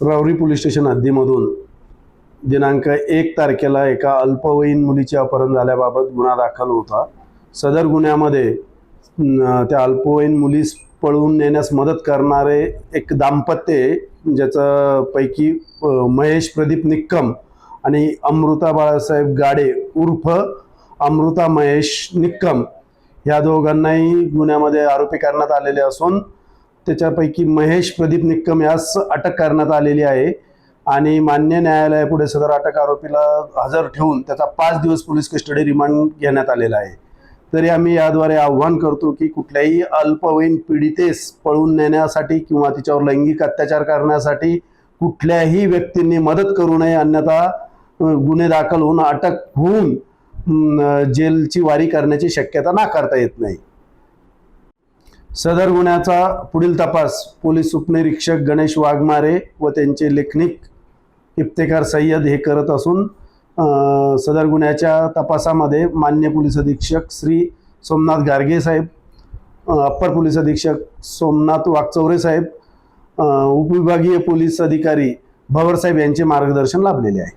रावरी police station हद्दीमधून दिनांक एक तारखेला एका अल्पवयीन मुलीचे अपहरण झाल्याबाबत गुन्हा दाखल होता. सदर गुन्ह्यामध्ये त्या अल्पवयीन मुलीस पळवून नेण्यास मदत करणारे एक दाम्पत्य ज्याचं पैकी महेश प्रदीप निक्कम आणि अमृता बाळासाहेब गाडे उर्फ अमृता महेश निक्कम ह्या दोघांनाही गुन्ह्यामध्ये आरोपी करण्यात आलेले असून त्याच्यापैकी महेश प्रदीप निक्कम यास अटक करण्यात आलेली आहे. आणि मान्य न्यायालयापुढे सदर अटक आरोपीला हजर ठेवून त्याचा पाच दिवस पोलीस कस्टडी रिमांड घेण्यात आलेला आहे. तरी आम्ही याद्वारे आव्हान करतो की कुठल्याही अल्पवयीन पीडितेस पळून नेण्यासाठी किंवा तिच्यावर लैंगिक अत्याचार करण्यासाठी कुठल्याही व्यक्तींनी मदत करू नये अन्यथा गुन्हे दाखल होऊन अटक होऊन जेलची वारी करण्याची शक्यता नाकारता येत नाही. सदर गुन्ह्याचा पुढील तपास पोलीस उपनिरीक्षक गणेश वाघमारे व त्यांचे लेखनिक इफ्तेकार सय्यद हे करत असून सदर गुन्ह्याच्या तपासामध्ये मान्य पोलीस अधीक्षक श्री सोमनाथ गार्गे साहेब अप्पर पोलीस अधीक्षक सोमनाथ वाघचौरे साहेब उपविभागीय पोलीस अधिकारी भवर साहेब यांचे मार्गदर्शन लाभलेले आहे.